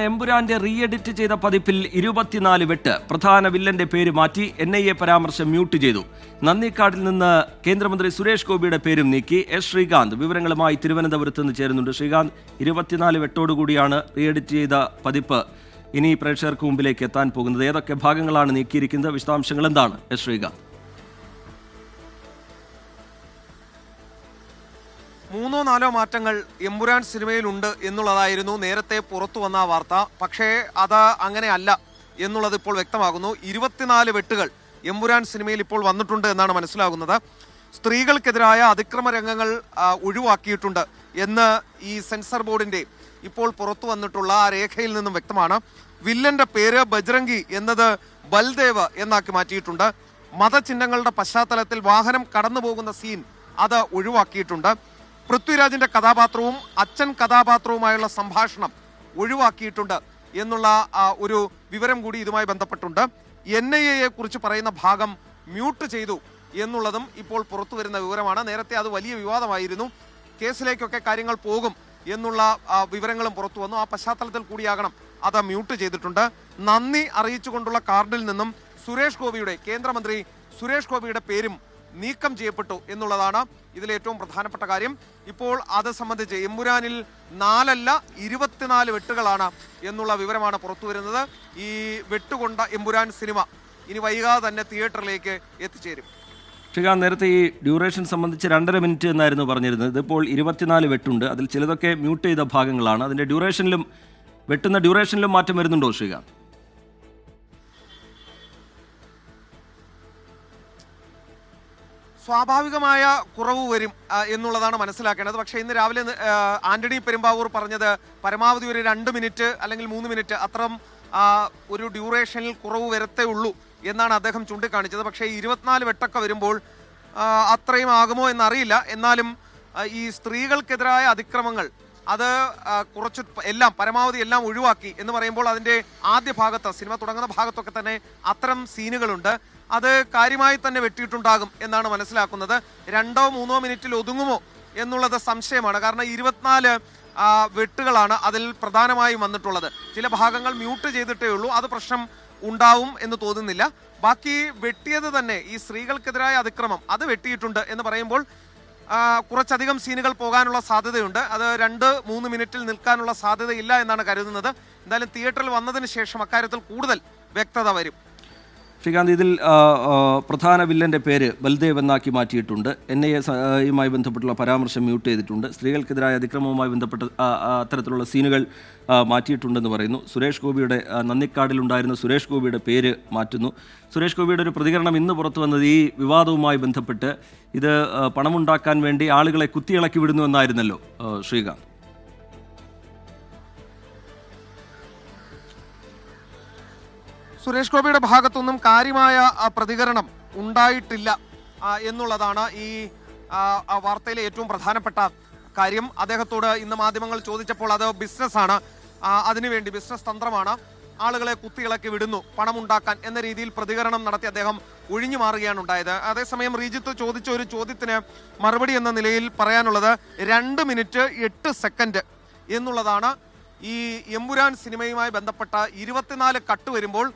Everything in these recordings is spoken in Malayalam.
എമ്പുരാന്റെ റീ എഡിറ്റ് ചെയ്ത പതിപ്പിൽ ഇരുപത്തിനാല് വെട്ട്. പ്രധാന വില്ലന്റെ പേര് മാറ്റി എൻ ഐ എ പരാമർശം മ്യൂട്ട് ചെയ്തു. നന്ദിക്കാടിൽ നിന്ന് കേന്ദ്രമന്ത്രി സുരേഷ് ഗോപിയുടെ പേരും നീക്കി. എസ് ശ്രീകാന്ത് വിവരങ്ങളുമായി തിരുവനന്തപുരത്ത് നിന്ന് ചേരുന്നുണ്ട്. ശ്രീകാന്ത് ഇരുപത്തിനാല് വെട്ടോടുകൂടിയാണ് റീ എഡിറ്റ് ചെയ്ത പതിപ്പ് ഇനി പ്രേക്ഷകർക്ക് മുമ്പിലേക്ക് എത്താൻ പോകുന്നത്. ഏതൊക്കെ ഭാഗങ്ങളാണ് നീക്കിയിരിക്കുന്നത്? വിശദാംശങ്ങൾ എന്താണ്? എസ് ശ്രീകാന്ത്. മൂന്നോ നാലോ മാറ്റങ്ങൾ എമ്പുരാൻ സിനിമയിലുണ്ട് എന്നുള്ളതായിരുന്നു നേരത്തെ പുറത്തു വന്ന വാർത്ത. പക്ഷേ അത് അങ്ങനെയല്ല എന്നുള്ളത് ഇപ്പോൾ വ്യക്തമാകുന്നു. ഇരുപത്തിനാല് വെട്ടുകൾ എമ്പുരാൻ സിനിമയിൽ ഇപ്പോൾ വന്നിട്ടുണ്ട് എന്നാണ് മനസ്സിലാകുന്നത്. സ്ത്രീകൾക്കെതിരായ അതിക്രമ രംഗങ്ങൾ ഒഴിവാക്കിയിട്ടുണ്ട് എന്ന് ഈ സെൻസർ ബോർഡിന്റെ ഇപ്പോൾ പുറത്തു വന്നിട്ടുള്ള ആ രേഖയിൽ നിന്നും വ്യക്തമാണ്. വില്ലന്റെ പേര് ബജ്രംഗി എന്നത് ബൽദേവ് എന്നാക്കി മാറ്റിയിട്ടുണ്ട്. മതചിഹ്നങ്ങളുടെ പശ്ചാത്തലത്തിൽ വാഹനം കടന്നു പോകുന്ന സീൻ അത് ഒഴിവാക്കിയിട്ടുണ്ട്. പൃഥ്വിരാജിന്റെ കഥാപാത്രവും അച്ഛൻ കഥാപാത്രവുമായുള്ള സംഭാഷണം ഒഴിവാക്കിയിട്ടുണ്ട് എന്നുള്ള ഒരു വിവരം കൂടി ഇതുമായി ബന്ധപ്പെട്ടുണ്ട്. എൻ ഐ എയെ കുറിച്ച് പറയുന്ന ഭാഗം മ്യൂട്ട് ചെയ്തു എന്നുള്ളതും ഇപ്പോൾ പുറത്തു വരുന്ന വിവരമാണ്. നേരത്തെ അത് വലിയ വിവാദമായിരുന്നു. കേസിലേക്കൊക്കെ കാര്യങ്ങൾ പോകും എന്നുള്ള വിവരങ്ങളും പുറത്തു വന്നു. ആ പശ്ചാത്തലത്തിൽ കൂടിയാകണം അത് മ്യൂട്ട് ചെയ്തിട്ടുണ്ട്. നന്ദി അറിയിച്ചുകൊണ്ടുള്ള കാർഡിൽ നിന്നും സുരേഷ് ഗോപിയുടെ കേന്ദ്രമന്ത്രി സുരേഷ് ഗോപിയുടെ പേരും നീക്കം ചെയ്യപ്പെട്ടു എന്നുള്ളതാണ് ഇതിലെ ഏറ്റവും പ്രധാനപ്പെട്ട കാര്യം. ഇപ്പോൾ അത് സംബന്ധിച്ച് എമ്പുരാനിൽ നാലല്ല ഇരുപത്തിനാല് വെട്ടുകളാണ് എന്നുള്ള വിവരമാണ് പുറത്തു വരുന്നത്. ഈ വെട്ടുകൊണ്ട എമ്പുരാൻ സിനിമ ഇനി വൈകാതെ തന്നെ തിയേറ്ററിലേക്ക് എത്തിച്ചേരും. ശ്രീകാന്ത് നേരത്തെ ഈ ഡ്യൂറേഷൻ സംബന്ധിച്ച് രണ്ടര മിനിറ്റ് എന്നായിരുന്നു പറഞ്ഞിരുന്നത്. ഇതിപ്പോൾ ഇരുപത്തിനാല് വെട്ടുണ്ട്. അതിൽ ചിലതൊക്കെ മ്യൂട്ട് ചെയ്ത ഭാഗങ്ങളാണ്. അതിന്റെ ഡ്യൂറേഷനിലും വെട്ടുന്ന ഡ്യൂറേഷനിലും മാറ്റം വരുന്നുണ്ടോ ശ്രീകാന്ത് സ്വാഭാവികമായ കുറവ് വരും എന്നുള്ളതാണ് മനസ്സിലാക്കേണ്ടത്. പക്ഷേ ഇന്ന് രാവിലെ ആന്റണി പെരുമ്പാവൂർ പറഞ്ഞത് പരമാവധി ഒരു രണ്ട് മിനിറ്റ് അല്ലെങ്കിൽ മൂന്ന് മിനിറ്റ് അത്രം ഒരു ഡ്യൂറേഷനിൽ കുറവ് വരത്തേ ഉള്ളൂ എന്നാണ് അദ്ദേഹം ചൂണ്ടിക്കാണിച്ചത്. പക്ഷേ ഇരുപത്തിനാല് വെട്ടൊക്കെ വരുമ്പോൾ അത്രയും ആകുമോ എന്നറിയില്ല. എന്നാലും ഈ സ്ത്രീകൾക്കെതിരായ അതിക്രമങ്ങൾ അത് കുറച്ച് എല്ലാം പരമാവധി എല്ലാം ഒഴിവാക്കി എന്ന് പറയുമ്പോൾ അതിന്റെ ആദ്യ ഭാഗത്ത് സിനിമ തുടങ്ങുന്ന ഭാഗത്തൊക്കെ തന്നെ അത്തരം സീനുകളുണ്ട്. അത് കാര്യമായി തന്നെ വെട്ടിയിട്ടുണ്ടാകും എന്നാണ് മനസ്സിലാക്കുന്നത്. രണ്ടോ മൂന്നോ മിനിറ്റിൽ ഒതുങ്ങുമോ എന്നുള്ളത് സംശയമാണ്. കാരണം ഇരുപത്തിനാല് വെട്ടുകളാണ് അതിൽ പ്രധാനമായും വന്നിട്ടുള്ളത്. ചില ഭാഗങ്ങൾ മ്യൂട്ട് ചെയ്തിട്ടേ ഉള്ളൂ. അത് പ്രശ്നം ഉണ്ടാവും എന്ന് തോന്നുന്നില്ല. ബാക്കി വെട്ടിയത് തന്നെ ഈ സ്ത്രീകൾക്കെതിരായ അതിക്രമം. അത് വെട്ടിയിട്ടുണ്ട് എന്ന് പറയുമ്പോൾ കുറച്ചധികം സീനുകൾ പോകാനുള്ള സാധ്യതയുണ്ട്. അത് രണ്ട് മൂന്ന് മിനിറ്റിൽ നിൽക്കാനുള്ള സാധ്യതയില്ല എന്നാണ് കരുതുന്നത്. എന്തായാലും തിയേറ്ററിൽ വന്നതിന് ശേഷം അക്കാര്യത്തിൽ കൂടുതൽ വ്യക്തത വരും. ശ്രീകാന്ത് ഇതിൽ പ്രധാന വില്ലന്റെ പേര് ബൽദേവ് എന്നാക്കി മാറ്റിയിട്ടുണ്ട്. എൻ ഐ എയുമായി ബന്ധപ്പെട്ടുള്ള പരാമർശം മ്യൂട്ട് ചെയ്തിട്ടുണ്ട്. സ്ത്രീകൾക്കെതിരായ അതിക്രമവുമായി ബന്ധപ്പെട്ട അത്തരത്തിലുള്ള സീനുകൾ മാറ്റിയിട്ടുണ്ടെന്ന് പറയുന്നു. സുരേഷ് ഗോപിയുടെ നന്ദിക്കാടിലുണ്ടായിരുന്ന സുരേഷ് ഗോപിയുടെ പേര് മാറ്റുന്നു. സുരേഷ് ഗോപിയുടെ ഒരു പ്രതികരണം ഇന്ന് പുറത്തു വന്നത് ഈ വിവാദവുമായി ബന്ധപ്പെട്ട് ഇത് പണമുണ്ടാക്കാൻ വേണ്ടി ആളുകളെ കുത്തിയിളക്കി വിടുന്നു എന്നായിരുന്നല്ലോ ശ്രീകാന്ത്. സുരേഷ് ഗോപിയുടെ ഭാഗത്തൊന്നും കാര്യമായ പ്രതികരണം ഉണ്ടായിട്ടില്ല എന്നുള്ളതാണ് ഈ വാർത്തയിലെ ഏറ്റവും പ്രധാനപ്പെട്ട കാര്യം. അദ്ദേഹത്തോട് ഇന്ന് മാധ്യമങ്ങൾ ചോദിച്ചപ്പോൾ അത് ബിസിനസ്സാണ്. അതിനുവേണ്ടി ബിസിനസ് തന്ത്രമാണ്. ആളുകളെ കുത്തിയിളക്കി വിടുന്നു പണമുണ്ടാക്കാൻ എന്ന രീതിയിൽ പ്രതികരണം നടത്തി അദ്ദേഹം ഒഴിഞ്ഞു മാറുകയാണ് ഉണ്ടായത്. അതേസമയം റീജിത്ത് ചോദിച്ച ഒരു ചോദ്യത്തിന് മറുപടി എന്ന നിലയിൽ പറയാനുള്ളത് രണ്ട് മിനിറ്റ് എട്ട് സെക്കൻഡ് എന്നുള്ളതാണ് ഈ എമ്പുരാൻ സിനിമയുമായി ബന്ധപ്പെട്ട ഇരുപത്തിനാല് കട്ട് വരുമ്പോൾ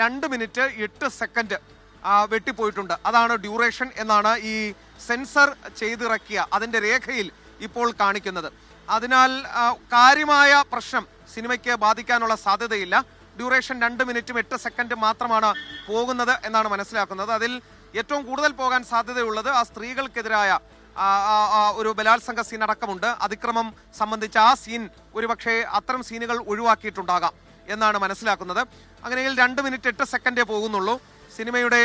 രണ്ട് മിനിറ്റ് എട്ട് സെക്കൻഡ് വെട്ടിപ്പോയിട്ടുണ്ട്. അതാണ് ഡ്യൂറേഷൻ എന്നാണ് ഈ സെൻസർ ചെയ്തിറക്കിയ അതിന്റെ രേഖയിൽ ഇപ്പോൾ കാണിക്കുന്നത്. അതിനാൽ കാര്യമായ പ്രശ്നം സിനിമയ്ക്ക് ബാധിക്കാനുള്ള സാധ്യതയില്ല. ഡ്യൂറേഷൻ രണ്ട് മിനിറ്റും എട്ട് സെക്കൻഡ് മാത്രമാണ് പോകുന്നത് എന്നാണ് മനസ്സിലാക്കുന്നത്. അതിൽ ഏറ്റവും കൂടുതൽ പോകാൻ സാധ്യതയുള്ളത് ആ സ്ത്രീകൾക്കെതിരായ ഒരു ബലാത്സംഗ സീൻ അടക്കമുണ്ട് അതിക്രമം സംബന്ധിച്ച ആ സീൻ ഒരുപക്ഷെ അത്തരം സീനുകൾ ഒഴിവാക്കിയിട്ടുണ്ടാകാം. എന്നാണ് മനസ്സിലാക്കുന്നത്. അങ്ങനെയെങ്കിൽ രണ്ട് മിനിറ്റ് എട്ട് സെക്കൻഡേ പോകുന്നുള്ളൂ. സിനിമയുടെ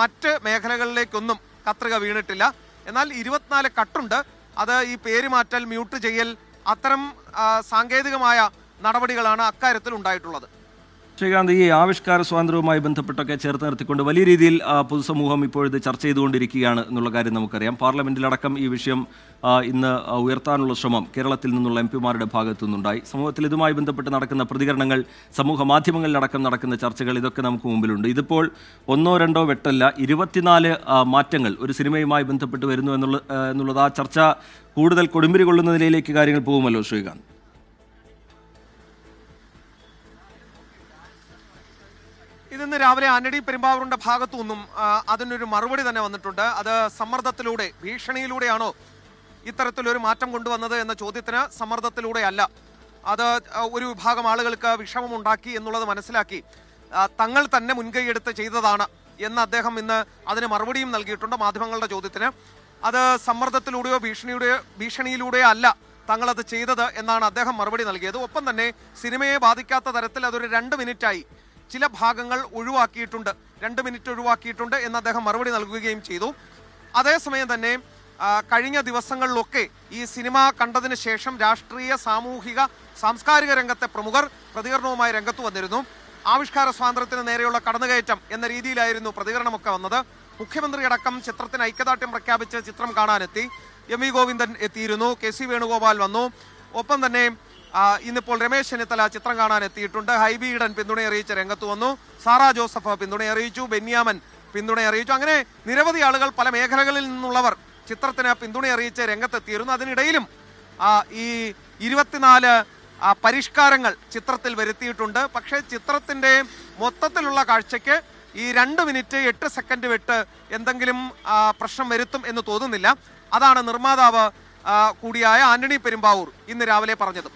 മറ്റ് മേഖലകളിലേക്കൊന്നും കത്രിക വീണിട്ടില്ല. എന്നാൽ ഇരുപത്തിനാല് കട്ടുണ്ട്. അത് ഈ പേരുമാറ്റൽ മ്യൂട്ട് ചെയ്യൽ അത്തരം സാങ്കേതികമായ നടപടികളാണ് അക്കാര്യത്തിൽ ഉണ്ടായിട്ടുള്ളത് ശ്രീകാന്ത് ഈ ആവിഷ്കാര സ്വാതന്ത്ര്യവുമായി ബന്ധപ്പെട്ടൊക്കെ ചേർത്ത് നിർത്തിക്കൊണ്ട് വലിയ രീതിയിൽ പൊതുസമൂഹം ഇപ്പോഴിത് ചർച്ച ചെയ്തുകൊണ്ടിരിക്കുകയാണ് എന്നുള്ള കാര്യം നമുക്കറിയാം. പാർലമെന്റിലടക്കം ഈ വിഷയം ഇന്ന് ഉയർത്താനുള്ള ശ്രമം കേരളത്തിൽ നിന്നുള്ള എം പിമാരുടെ ഭാഗത്തു നിന്നുണ്ടായി സമൂഹത്തിൽ ഇതുമായി ബന്ധപ്പെട്ട് നടക്കുന്ന പ്രതികരണങ്ങൾ സമൂഹ മാധ്യമങ്ങളിലടക്കം നടക്കുന്ന ചർച്ചകൾ ഇതൊക്കെ നമുക്ക് മുമ്പിലുണ്ട്. ഇതിപ്പോൾ ഒന്നോ രണ്ടോ വെട്ടല്ല ഇരുപത്തിനാല് മാറ്റങ്ങൾ ഒരു സിനിമയുമായി ബന്ധപ്പെട്ട് വരുന്നു എന്നുള്ള എന്നുള്ളത് ആ ചർച്ച കൂടുതൽ കൊടുമ്പിരി കൊള്ളുന്ന നിലയിലേക്ക് കാര്യങ്ങൾ പോകുമല്ലോ ശ്രീകാന്ത്? ഇതിന്ന് രാവിലെ ആന്റണി പെരുമ്പാവൂരിന്റെ ഭാഗത്തു നിന്നും അതിനൊരു മറുപടി തന്നെ വന്നിട്ടുണ്ട്. അത് സമ്മർദ്ദത്തിലൂടെ ഭീഷണിയിലൂടെയാണോ ഇത്തരത്തിലൊരു മാറ്റം കൊണ്ടുവന്നത് എന്ന ചോദ്യത്തിന് സമ്മർദ്ദത്തിലൂടെ അല്ല അത് ഒരു വിഭാഗം ആളുകൾക്ക് വിഷമമുണ്ടാക്കി എന്നുള്ളത് മനസ്സിലാക്കി തങ്ങൾ തന്നെ മുൻകൈയെടുത്ത് ചെയ്തതാണ് എന്ന് അദ്ദേഹം ഇന്ന് അതിന് മറുപടിയും നൽകിയിട്ടുണ്ട് മാധ്യമങ്ങളുടെ ചോദ്യത്തിന്. അത് സമ്മർദ്ദത്തിലൂടെയോ ഭീഷണിയുടെയോ ഭീഷണിയിലൂടെയോ അല്ല തങ്ങളത് ചെയ്തത് എന്നാണ് അദ്ദേഹം മറുപടി നൽകിയത്. ഒപ്പം തന്നെ സിനിമയെ ബാധിക്കാത്ത തരത്തിൽ അതൊരു രണ്ട് മിനിറ്റായി ചില ഭാഗങ്ങൾ ഒഴിവാക്കിയിട്ടുണ്ട്. രണ്ട് മിനിറ്റ് ഒഴിവാക്കിയിട്ടുണ്ട് എന്ന് അദ്ദേഹം മറുപടി നൽകുകയും ചെയ്തു. അതേസമയം തന്നെ കഴിഞ്ഞ ദിവസങ്ങളിലൊക്കെ ഈ സിനിമ കണ്ടതിന് ശേഷം രാഷ്ട്രീയ സാമൂഹിക സാംസ്കാരിക രംഗത്തെ പ്രമുഖർ പ്രതികരണവുമായി രംഗത്ത് വന്നിരുന്നു. ആവിഷ്കാര സ്വാതന്ത്ര്യത്തിന് നേരെയുള്ള കടന്നുകയറ്റം എന്ന രീതിയിലായിരുന്നു പ്രതികരണമൊക്കെ വന്നത്. മുഖ്യമന്ത്രി അടക്കം ചിത്രത്തിന് ഐക്യദാർഢ്യം പ്രഖ്യാപിച്ച് ചിത്രം കാണാനെത്തി. എം വി ഗോവിന്ദൻ എത്തിയിരുന്നു. കെ സി വേണുഗോപാൽ വന്നു. ഒപ്പം തന്നെ ഇന്നിപ്പോൾ രമേശ് ചെന്നിത്തല ചിത്രം കാണാൻ എത്തിയിട്ടുണ്ട്. ഹൈബി ഈഡൻ പിന്തുണ അറിയിച്ച രംഗത്ത് വന്നു. സാറാ ജോസഫ് പിന്തുണ അറിയിച്ചു. ബെന്യാമൻ പിന്തുണ അറിയിച്ചു. അങ്ങനെ നിരവധി ആളുകൾ പല മേഖലകളിൽ നിന്നുള്ളവർ ചിത്രത്തിന് പിന്തുണ അറിയിച്ച് രംഗത്തെത്തിയിരുന്നു. അതിനിടയിലും ഈ ഇരുപത്തിനാല് പരിഷ്കാരങ്ങൾ ചിത്രത്തിൽ വരുത്തിയിട്ടുണ്ട്. പക്ഷേ ചിത്രത്തിന്റെ മൊത്തത്തിലുള്ള കാഴ്ചയ്ക്ക് ഈ രണ്ട് മിനിറ്റ് എട്ട് സെക്കൻഡ് വിട്ട് എന്തെങ്കിലും പ്രശ്നം വരുത്തും എന്ന് തോന്നുന്നില്ല. അതാണ് നിർമ്മാതാവ് കൂടിയായ ആന്റണി പെരുമ്പാവൂർ ഇന്ന് രാവിലെ പറഞ്ഞത്.